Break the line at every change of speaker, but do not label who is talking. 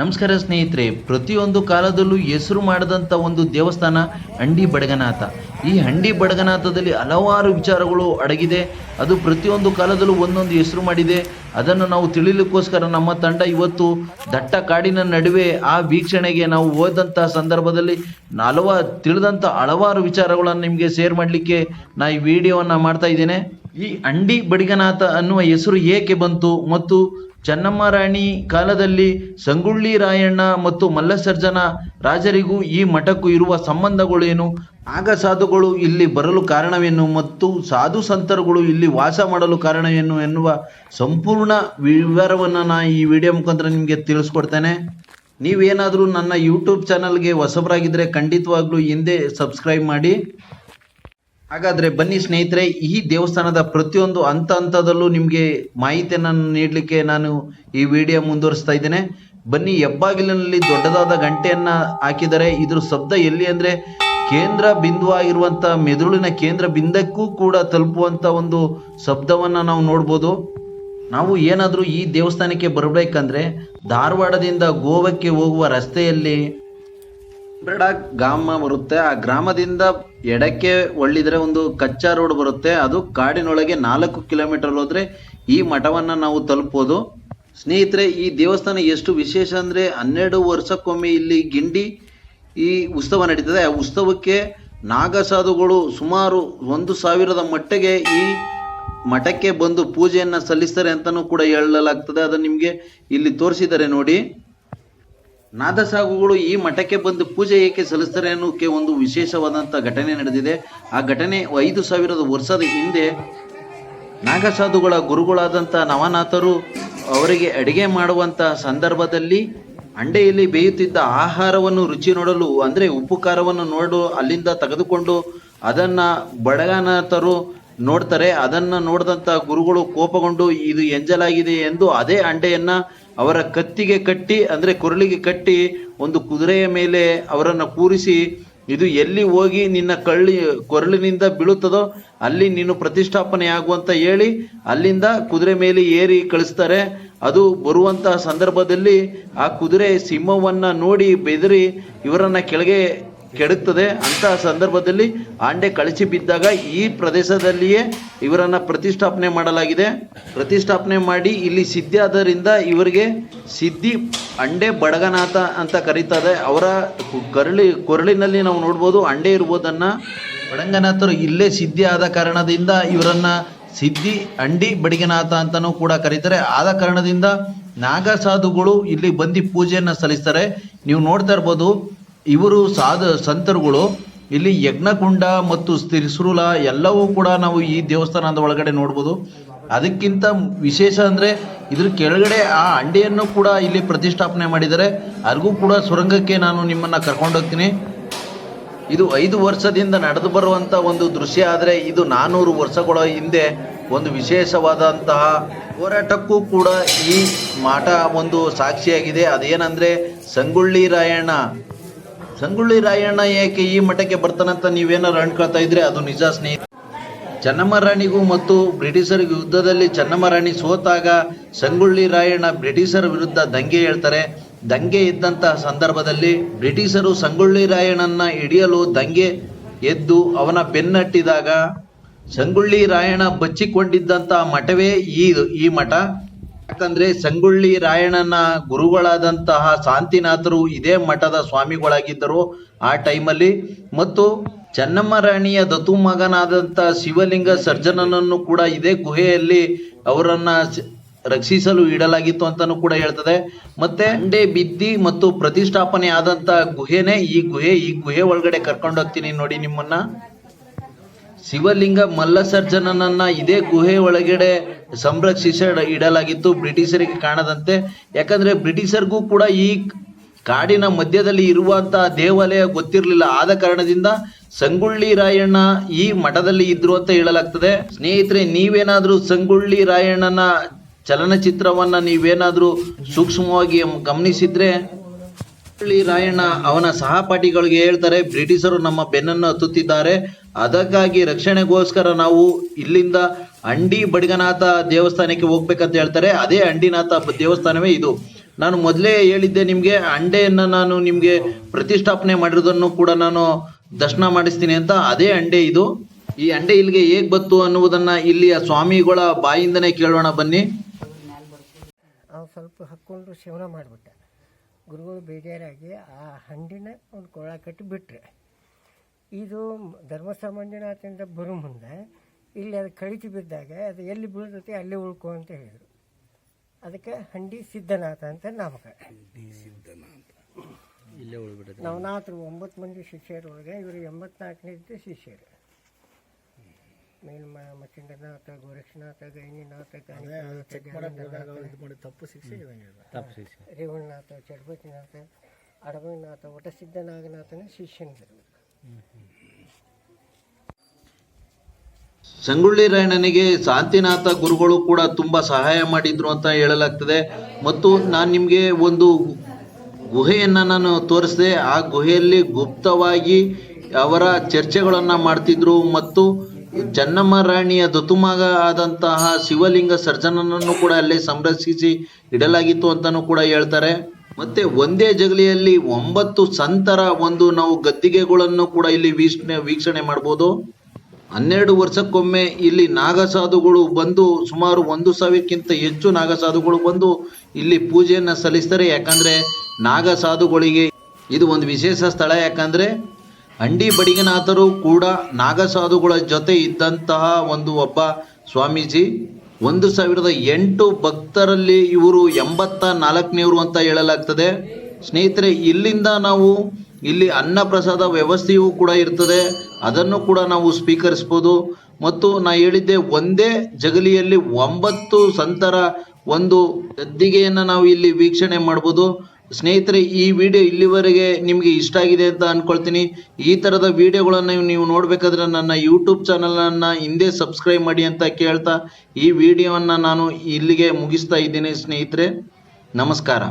ನಮಸ್ಕಾರ ಸ್ನೇಹಿತರೆ, ಪ್ರತಿಯೊಂದು ಕಾಲದಲ್ಲೂ ಹೆಸರು ಮಾಡಿದಂಥ ಒಂದು ದೇವಸ್ಥಾನ ಹಂಡಿ ಬಡಗನಾಥ. ಈ ಹಂಡಿ ಬಡಗನಾಥದಲ್ಲಿ ಹಲವಾರು ವಿಚಾರಗಳು ಅಡಗಿದೆ. ಅದು ಪ್ರತಿಯೊಂದು ಕಾಲದಲ್ಲೂ ಒಂದೊಂದು ಹೆಸರು ಮಾಡಿದೆ. ಅದನ್ನು ನಾವು ತಿಳಿಲಿಕ್ಕೋಸ್ಕರ ನಮ್ಮ ತಂಡ ಇವತ್ತು ದಟ್ಟ ಕಾಡಿನ ನಡುವೆ ಆ ವೀಕ್ಷಣೆಗೆ ನಾವು ಹೋದಂಥ ಸಂದರ್ಭದಲ್ಲಿ ಹಲವ ತಿಳಿದಂಥ ಹಲವಾರು ವಿಚಾರಗಳನ್ನು ನಿಮಗೆ ಶೇರ್ ಮಾಡಲಿಕ್ಕೆ ನಾ ಈ ವಿಡಿಯೋವನ್ನು ಮಾಡ್ತಾ ಇದ್ದೇನೆ. ಈ ಅಂಡಿ ಬಡಿಗನಾಥ ಅನ್ನುವ ಹೆಸರು ಏಕೆ ಬಂತು ಮತ್ತು ಚೆನ್ನಮ್ಮ ರಾಣಿ ಕಾಲದಲ್ಲಿ ಸಂಗುಳ್ಳಿ ರಾಯಣ್ಣ ಮತ್ತು ಮಲ್ಲಸರ್ಜನ ರಾಜರಿಗೂ ಈ ಮಠಕ್ಕೂ ಇರುವ ಸಂಬಂಧಗಳೇನು? ಆಗ ಸಾಧುಗಳು ಇಲ್ಲಿ ಬರಲು ಕಾರಣವೇನು ಮತ್ತು ಸಾಧು ಸಂತರುಗಳು ಇಲ್ಲಿ ವಾಸ ಮಾಡಲು ಕಾರಣವೇನು ಎನ್ನುವ ಸಂಪೂರ್ಣ ವಿವರವನ್ನು ನಾ ಈ ವಿಡಿಯೋ ಮುಖಾಂತರ ನಿಮಗೆ ತಿಳಿಸ್ಕೊಡ್ತೇನೆ. ನೀವೇನಾದರೂ ನನ್ನ ಯೂಟ್ಯೂಬ್ ಚಾನಲ್ಗೆ ಹೊಸಬರಾಗಿದ್ದರೆ ಖಂಡಿತವಾಗ್ಲೂ ಹಿಂದೆ ಸಬ್ಸ್ಕ್ರೈಬ್ ಮಾಡಿ. ಹಾಗಾದ್ರೆ ಬನ್ನಿ ಸ್ನೇಹಿತರೆ, ಈ ದೇವಸ್ಥಾನದ ಪ್ರತಿಯೊಂದು ಹಂತ ಹಂತದಲ್ಲೂ ನಿಮಗೆ ಮಾಹಿತಿಯನ್ನು ನೀಡಲಿಕ್ಕೆ ನಾನು ಈ ವಿಡಿಯೋ ಮುಂದುವರಿಸ್ತಾ ಇದ್ದೇನೆ. ಬನ್ನಿ, ಹೆಬ್ಬಾಗಿಲಿನಲ್ಲಿ ದೊಡ್ಡದಾದ ಗಂಟೆಯನ್ನ ಹಾಕಿದರೆ ಇದ್ರ ಶಬ್ದ ಎಲ್ಲಿ ಅಂದ್ರೆ ಕೇಂದ್ರ ಬಿಂದು ಆಗಿರುವಂತ ಮೆದುಳಿನ ಕೇಂದ್ರ ಬಿಂದಕ್ಕೂ ಕೂಡ ತಲುಪುವಂತ ಒಂದು ಶಬ್ದವನ್ನ ನಾವು ನೋಡ್ಬೋದು. ನಾವು ಏನಾದರೂ ಈ ದೇವಸ್ಥಾನಕ್ಕೆ ಬರಬೇಕಂದ್ರೆ ಧಾರವಾಡದಿಂದ ಗೋವಾಕ್ಕೆ ಹೋಗುವ ರಸ್ತೆಯಲ್ಲಿ ಬೇಡ ಗ್ರಾಮ ಬರುತ್ತೆ. ಆ ಗ್ರಾಮದಿಂದ ಎಡಕ್ಕೆ ಒಳ್ಳಿದ್ರೆ ಒಂದು ಕಚ್ಚಾ ರೋಡ್ ಬರುತ್ತೆ. ಅದು ಕಾಡಿನೊಳಗೆ ನಾಲ್ಕು ಕಿಲೋಮೀಟರ್ ಹೋದ್ರೆ ಈ ಮಠವನ್ನ ನಾವು ತಲುಪೋದು ಸ್ನೇಹಿತರೆ, ಈ ದೇವಸ್ಥಾನ ಎಷ್ಟು ವಿಶೇಷ ಅಂದ್ರೆ ಹನ್ನೆರಡು ವರ್ಷಕ್ಕೊಮ್ಮೆ ಇಲ್ಲಿ ಗಿಂಡಿ ಈ ಉತ್ಸವ ನಡೀತದೆ. ಆ ಉತ್ಸವಕ್ಕೆ ನಾಗಸಾಧುಗಳು ಸುಮಾರು ಒಂದು ಸಾವಿರದ ಮಟ್ಟಿಗೆ ಈ ಮಠಕ್ಕೆ ಬಂದು ಪೂಜೆಯನ್ನ ಸಲ್ಲಿಸ್ತಾರೆ ಅಂತಾನೂ ಕೂಡ ಹೇಳಲಾಗ್ತದೆ. ಅದನ್ನು ನಿಮಗೆ ಇಲ್ಲಿ ತೋರಿಸಿದ್ದಾರೆ ನೋಡಿ. ನಾದಸಾಗುಗಳು ಈ ಮಠಕ್ಕೆ ಬಂದು ಪೂಜೆ ಏಕೆ ಸಲ್ಲಿಸ್ತಾರೆ ಅನ್ನೋಕ್ಕೆ ಒಂದು ವಿಶೇಷವಾದಂಥ ಘಟನೆ ನಡೆದಿದೆ. ಆ ಘಟನೆ ಐದು ಸಾವಿರದ ವರ್ಷದ ಹಿಂದೆ ನಾಗಸಾಧುಗಳ ಗುರುಗಳಾದಂಥ ನವನಾಥರು ಅವರಿಗೆ ಅಡಿಗೆ ಮಾಡುವಂಥ ಸಂದರ್ಭದಲ್ಲಿ ಅಂಡೆಯಲ್ಲಿ ಬೇಯುತ್ತಿದ್ದ ಆಹಾರವನ್ನು ರುಚಿ ನೋಡಲು, ಅಂದರೆ ಉಪ್ಪು ಖಾರವನ್ನು ನೋಡು ಅಲ್ಲಿಂದ ತೆಗೆದುಕೊಂಡು ಅದನ್ನು ಬಡಗನಾಥರು ನೋಡ್ತಾರೆ. ಅದನ್ನು ನೋಡಿದಂಥ ಗುರುಗಳು ಕೋಪಗೊಂಡು, ಇದು ಎಂಜಲಾಗಿದೆ ಎಂದು ಅದೇ ಅಂಡೆಯನ್ನ ಅವರ ಕತ್ತಿಗೆ ಕಟ್ಟಿ, ಅಂದರೆ ಕೊರಳಿಗೆ ಕಟ್ಟಿ ಒಂದು ಕುದುರೆಯ ಮೇಲೆ ಅವರನ್ನು ಕೂರಿಸಿ, ಇದು ಎಲ್ಲಿ ಹೋಗಿ ನಿನ್ನ ಕಳ್ಳಿ, ಕೊರಳಿನಿಂದ ಬೀಳುತ್ತದೋ ಅಲ್ಲಿ ನೀನು ಪ್ರತಿಷ್ಠಾಪನೆ ಆಗುವಂತ ಹೇಳಿ, ಅಲ್ಲಿಂದ ಕುದುರೆ ಮೇಲೆ ಏರಿ ಕಳಿಸ್ತಾರೆ. ಅದು ಬರುವಂತಹ ಸಂದರ್ಭದಲ್ಲಿ ಆ ಕುದುರೆ ಸಿಂಹವನ್ನ ನೋಡಿ ಬೆದರಿ ಇವರನ್ನ ಕೆಳಗೆ ಕೆಡುತ್ತದೆ. ಅಂತಹ ಸಂದರ್ಭದಲ್ಲಿ ಆಂಡೆ ಕಳಚಿ ಬಿದ್ದಾಗ ಈ ಪ್ರದೇಶದಲ್ಲಿಯೇ ಇವರನ್ನ ಪ್ರತಿಷ್ಠಾಪನೆ ಮಾಡಲಾಗಿದೆ. ಪ್ರತಿಷ್ಠಾಪನೆ ಮಾಡಿ ಇಲ್ಲಿ ಸಿದ್ಧಿ ಆದ್ದರಿಂದ ಇವರಿಗೆ ಸಿದ್ಧಿ ಅಂಡೆ ಬಡಗನಾಥ ಅಂತ ಕರೀತಾರೆ. ಅವರ ಕರಳಿ, ಕೊರಳಿನಲ್ಲಿ ನಾವು ನೋಡ್ಬೋದು ಅಂಡೆ ಇರುವುದನ್ನ ಬಡಂಗನಾಥರು ಇಲ್ಲೇ ಸಿದ್ಧಿ ಆದ ಕಾರಣದಿಂದ ಇವರನ್ನ ಸಿದ್ಧಿ ಅಂಡಿ ಬಡಿಗನಾಥ ಅಂತಲೂ ಕೂಡ ಕರೀತಾರೆ. ಆದ ಕಾರಣದಿಂದ ನಾಗಸಾಧುಗಳು ಇಲ್ಲಿ ಬಂದು ಪೂಜೆಯನ್ನು ಸಲ್ಲಿಸ್ತಾರೆ. ನೀವು ನೋಡ್ತಾ ಇರ್ಬೋದು ಇವರು ಸಾಧ ಸಂತರುಗಳು. ಇಲ್ಲಿ ಯಜ್ಞಕುಂಡ ಮತ್ತು ತ್ರಿಸುರುಲ ಎಲ್ಲವೂ ಕೂಡ ನಾವು ಈ ದೇವಸ್ಥಾನದ ಒಳಗಡೆ ನೋಡ್ಬೋದು. ಅದಕ್ಕಿಂತ ವಿಶೇಷ ಅಂದರೆ ಇದ್ರ ಕೆಳಗಡೆ ಆ ಅಂಡೆಯನ್ನು ಕೂಡ ಇಲ್ಲಿ ಪ್ರತಿಷ್ಠಾಪನೆ ಮಾಡಿದ್ದಾರೆ. ಅರ್ಗೂ ಕೂಡ ಸುರಂಗಕ್ಕೆ ನಾನು ನಿಮ್ಮನ್ನು ಕರ್ಕೊಂಡೋಗ್ತೀನಿ ಇದು ಐದು ವರ್ಷದಿಂದ ನಡೆದು ಬರುವಂಥ ಒಂದು ದೃಶ್ಯ ಆದರೆ ಇದು ನಾನ್ನೂರು ವರ್ಷಗಳ ಹಿಂದೆ ಒಂದು ವಿಶೇಷವಾದಂತಹ ಹೋರಾಟಕ್ಕೂ ಕೂಡ ಈ ಮಾಟ ಒಂದು ಸಾಕ್ಷಿಯಾಗಿದೆ. ಅದೇನಂದರೆ ಸಂಗೊಳ್ಳಿ ರಾಯಣ್ಣ. ಸಂಗೊಳ್ಳಿ ರಾಯಣ್ಣ ಏಕೆ ಈ ಮಠಕ್ಕೆ ಬರ್ತಾನಂತ ನೀವೇನಾರು ಅನ್ಕೊಳ್ತಾ ಇದ್ರೆ ಅದು ನಿಜ ಸ್ನೇಹಿತ. ಚೆನ್ನಮ್ಮ ರಾಣಿಗೂ ಮತ್ತು ಬ್ರಿಟಿಷರಿಗೂ ಯುದ್ಧದಲ್ಲಿ ಚನ್ನಮ್ಮರಾಣಿ ಸೋತಾಗ ಸಂಗೊಳ್ಳಿ ರಾಯಣ್ಣ ಬ್ರಿಟಿಷರ ವಿರುದ್ಧ ದಂಗೆ ಹೇಳ್ತಾರೆ. ದಂಗೆ ಇದ್ದಂತಹ ಸಂದರ್ಭದಲ್ಲಿ ಬ್ರಿಟಿಷರು ಸಂಗೊಳ್ಳಿ ರಾಯಣ್ಣನ ಹಿಡಿಯಲು ದಂಗೆ ಎದ್ದು ಅವನ ಬೆನ್ನಟ್ಟಿದಾಗ ಸಂಗೊಳ್ಳಿ ರಾಯಣ್ಣ ಬಚ್ಚಿಕೊಂಡಿದ್ದಂತಹ ಮಠವೇ ಈ ಈ ಮಠ. ಯಾಕಂದ್ರೆ ಸಂಗೊಳ್ಳಿ ರಾಯಣ್ಣನ ಗುರುಗಳಾದಂತಹ ಶಾಂತಿನಾಥರು ಇದೇ ಮಠದ ಸ್ವಾಮಿಗಳಾಗಿದ್ದರು ಆ ಟೈಮಲ್ಲಿ. ಮತ್ತು ಚೆನ್ನಮ್ಮ ರಾಣಿಯ ದತ್ತು ಮಗನಾದಂಥ ಶಿವಲಿಂಗ ಸರ್ಜನನನ್ನು ಕೂಡ ಇದೇ ಗುಹೆಯಲ್ಲಿ ಅವರನ್ನ ರಕ್ಷಿಸಲು ಇಡಲಾಗಿತ್ತು ಅಂತಾನು ಕೂಡ ಹೇಳ್ತದೆ. ಮತ್ತೆ ಅಂಡೆ ಬಿದ್ದಿ ಮತ್ತು ಪ್ರತಿಷ್ಠಾಪನೆ ಆದಂತ ಗುಹೆನೇ ಈ ಗುಹೆ. ಈ ಗುಹೆ ಒಳಗಡೆ ಕರ್ಕೊಂಡು ಹೋಗ್ತೀನಿ ನೋಡಿ ನಿಮ್ಮನ್ನ. ಶಿವಲಿಂಗ ಮಲ್ಲಸರ್ಜನನನ್ನ ಇದೇ ಗುಹೆ ಒಳಗಡೆ ಸಂರಕ್ಷಿಸ ಇಡಲಾಗಿತ್ತು. ಬ್ರಿಟಿಷರಿಗೆ ಕಾಣದಂತೆ. ಯಾಕಂದ್ರೆ ಬ್ರಿಟಿಷರಿಗೂ ಕೂಡ ಈ ಕಾಡಿನ ಮಧ್ಯದಲ್ಲಿ ಇರುವಂತಹ ದೇವಾಲಯ ಗೊತ್ತಿರಲಿಲ್ಲ. ಆದ ಕಾರಣದಿಂದ ಸಂಗೊಳ್ಳಿ ರಾಯಣ್ಣ ಈ ಮಠದಲ್ಲಿ ಇದ್ರು ಅಂತ ಹೇಳಲಾಗ್ತದೆ. ಸ್ನೇಹಿತರೆ, ನೀವೇನಾದ್ರೂ ಸಂಗೊಳ್ಳಿ ರಾಯಣ್ಣನ ಚಲನಚಿತ್ರವನ್ನ ನೀವೇನಾದ್ರೂ ಸೂಕ್ಷ್ಮವಾಗಿ ಗಮನಿಸಿದ್ರೆ ಸಂಗೊಳ್ಳಿ ರಾಯಣ್ಣ ಅವನ ಸಹಪಾಠಿಗಳಿಗೆ ಹೇಳ್ತಾರೆ, ಬ್ರಿಟಿಷರು ನಮ್ಮ ಬೆನ್ನನ್ನು ಹತ್ತುತ್ತಿದ್ದಾರೆ. ಅದಕ್ಕಾಗಿ ರಕ್ಷಣೆಗೋಸ್ಕರ ನಾವು ಇಲ್ಲಿಂದ ಅಂಡಿ ಬಡಗನಾಥ ದೇವಸ್ಥಾನಕ್ಕೆ ಹೋಗ್ಬೇಕಂತ ಹೇಳ್ತಾರೆ. ಅದೇ ಅಂಡಿನಾಥ ದೇವಸ್ಥಾನವೇ ಇದು. ನಾನು ಮೊದಲೇ ಹೇಳಿದ್ದೆ ನಿಮಗೆ ಅಂಡೆಯನ್ನು ನಾನು ನಿಮಗೆ ಪ್ರತಿಷ್ಠಾಪನೆ ಮಾಡಿರೋದನ್ನು ಕೂಡ ನಾನು ದರ್ಶನ ಮಾಡಿಸ್ತೀನಿ ಅಂತ. ಅದೇ ಅಂಡೆ ಇದು. ಈ ಅಂಡೆ ಇಲ್ಲಿಗೆ ಹೇಗೆ ಬತ್ತು ಅನ್ನುವುದನ್ನ ಇಲ್ಲಿಯ ಸ್ವಾಮಿಗಳ ಬಾಯಿಂದನೇ ಕೇಳೋಣ ಬನ್ನಿ.
ಸ್ವಲ್ಪ ಹಾಕ್ಕೊಂಡು ಶಿವನ ಮಾಡಿಬಿಟ್ಟ. ಗುರುಗಳು ಬೇಜಾರಾಗಿ ಆ ಹಂಡಿನ ಒಂದು ಕೊಳ ಕಟ್ಟಿ ಬಿಟ್ಟರೆ ಇದು ಧರ್ಮಸ್ಥಳ ಬರು ಬರೋ ಮುಂದೆ ಇಲ್ಲಿ ಅದು ಕಳಿತು ಬಿದ್ದಾಗ ಅದು ಎಲ್ಲಿ ಬೀಳ್ತೈತಿ ಅಲ್ಲಿ ಉಳ್ಕೊ ಅಂತ ಹೇಳಿದರು. ಅದಕ್ಕೆ ಹಂಡಿ ಸಿದ್ಧನಾಥ ಅಂತ ನಾಮಕ. ನವನಾಥರು ಒಂಬತ್ತು ಮಂದಿ ಶಿಷ್ಯರೊಳಗೆ ಇವರು ಎಂಬತ್ನಾಲ್ಕನೇದ್ದು ಶಿಷ್ಯರು. ಮೇಲ್ಮ ಮಚ್ಚಿಂದ್ರನಾಥ ಗೋರಕ್ಷನಾಥ ಗೈನಿನಾಥ
ತಪ್ಪು ಶಿಕ್ಷೆ
ರೇವಣನಾಥ ಚಡಪತಿನಾಥ ಅಡವನಾಥ ವಟಸಿದ್ಧನಾಗನಾಥನ ಶಿಷ್ಯನಿದ್ದರು
ಸಂಗೊಳ್ಳಿ ರಾಯಣ್ಣನಿಗೆ ಶಾಂತಿನಾಥ ಗುರುಗಳು ಕೂಡ ತುಂಬಾ ಸಹಾಯ ಮಾಡಿದ್ರು ಅಂತ ಹೇಳಲಾಗ್ತದೆ. ಮತ್ತು ನಾನು ನಿಮಗೆ ಒಂದು ಗುಹೆಯನ್ನ ನಾನು ತೋರಿಸಿದೆ. ಆ ಗುಹೆಯಲ್ಲಿ ಗುಪ್ತವಾಗಿ ಅವರ ಚರ್ಚೆಗಳನ್ನು ಮಾಡ್ತಿದ್ರು. ಮತ್ತು ಚೆನ್ನಮ್ಮ ರಾಣಿಯ ದತುಮಗ ಆದಂತಹ ಶಿವಲಿಂಗ ಸರ್ಜನನನ್ನು ಕೂಡ ಅಲ್ಲೇ ಸಂರಕ್ಷಿಸಿ ಇಡಲಾಗಿತ್ತು ಅಂತಾನೂ ಕೂಡ ಹೇಳ್ತಾರೆ. ಮತ್ತೆ ಒಂದೇ ಜಗಲಿಯಲ್ಲಿ ಒಂಬತ್ತು ಸಂತರ ಒಂದು ನಾವು ಗದ್ದಿಗೆಗಳನ್ನು ಕೂಡ ಇಲ್ಲಿ ವೀಕ್ಷಣೆ ವೀಕ್ಷಣೆ ಮಾಡ್ಬೋದು. ಹನ್ನೆರಡು ವರ್ಷಕ್ಕೊಮ್ಮೆ ಇಲ್ಲಿ ನಾಗಸಾಧುಗಳು ಬಂದು ಸುಮಾರು ಒಂದು ಸಾವಿರಕ್ಕಿಂತ ಹೆಚ್ಚು ನಾಗಸಾಧುಗಳು ಬಂದು ಇಲ್ಲಿ ಪೂಜೆಯನ್ನು ಸಲ್ಲಿಸ್ತಾರೆ. ಯಾಕಂದ್ರೆ ನಾಗಸಾಧುಗಳಿಗೆ ಇದು ಒಂದು ವಿಶೇಷ ಸ್ಥಳ. ಯಾಕಂದ್ರೆ ಅಂಡಿ ಬಡಿಗನಾಥರು ಕೂಡ ನಾಗಸಾಧುಗಳ ಜೊತೆ ಇದ್ದಂತಹ ಒಂದು ಒಬ್ಬ ಸ್ವಾಮೀಜಿ, ಒಂದು ಸಾವಿರದ ಎಂಟು ಭಕ್ತರಲ್ಲಿ ಇವರು ಎಂಬತ್ತ ನಾಲ್ಕನೇವರು ಅಂತ ಹೇಳಲಾಗ್ತದೆ. ಸ್ನೇಹಿತರೆ, ಇಲ್ಲಿಂದ ನಾವು ಇಲ್ಲಿ ಅನ್ನ ಪ್ರಸಾದ ವ್ಯವಸ್ಥೆಯೂ ಕೂಡ ಇರ್ತದೆ. ಅದನ್ನು ಕೂಡ ನಾವು ಸ್ವೀಕರಿಸ್ಬೋದು. ಮತ್ತು ನಾ ಹೇಳಿದ್ದೆ ಒಂದೇ ಜಗಲಿಯಲ್ಲಿ ಒಂಬತ್ತು ಸಂತರ ಒಂದು ಗದ್ದಿಗೆಯನ್ನು ನಾವು ಇಲ್ಲಿ ವೀಕ್ಷಣೆ ಮಾಡ್ಬೋದು. ಸ್ನೇಹಿತರೆ, ಈ ವಿಡಿಯೋ ಇಲ್ಲಿವರೆಗೆ ನಿಮಗೆ ಇಷ್ಟ ಆಗಿದೆ ಅಂತ ಅನ್ಕೊಳ್ತೀನಿ. ಈ ಥರದ ವಿಡಿಯೋಗಳನ್ನು ನೀವು ನೋಡಬೇಕಾದ್ರೆ ನನ್ನ ಯೂಟ್ಯೂಬ್ ಚಾನಲನ್ನು ಹಿಂದೆ ಸಬ್ಸ್ಕ್ರೈಬ್ ಮಾಡಿ ಅಂತ ಕೇಳ್ತಾ ಈ ವಿಡಿಯೋವನ್ನು ನಾನು ಇಲ್ಲಿಗೆ ಮುಗಿಸ್ತಾ ಇದ್ದೀನಿ ಸ್ನೇಹಿತರೆ. ನಮಸ್ಕಾರ.